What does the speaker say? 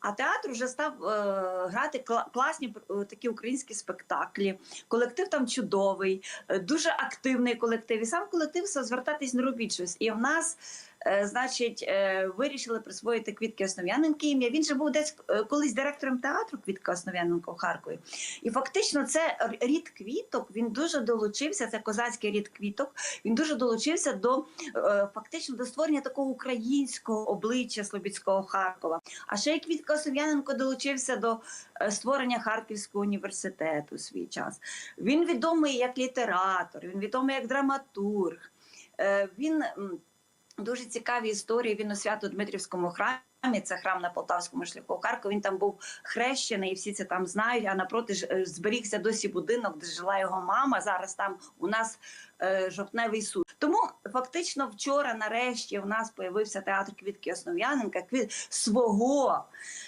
А театр вже став е, грати класні е, такі українські спектаклі. Колектив там чудовий, е, дуже активний колектив. І сам колектив звертатись не робіть щось. І в нас. Е, Значить, е, вирішили присвоїти квітки Основ'яненки ім'я. Він же був десь е, колись директором театру Квітка Основ'яненко в Харкові. І фактично це рід квіток. Він дуже долучився. Це козацький рід квіток. Він дуже долучився до фактично до створення такого українського обличчя Слобідського Харкова. А ще й Квітка Сов'яненко долучився до створення Харківського університету у свій час. Він відомий як літератор, він відомий як драматург. Він дуже цікаві історії. Він у Свято-Дмитрівському храмі. Це храм на Полтавському шляху у Він там був хрещений, і всі це там знають. А напроти е, зберігся досі будинок, де жила його мама. Зараз там у нас е, жовтневий суд. Тому фактично вчора, нарешті, у нас появився театр Квітки Основ'яненка, квіт свого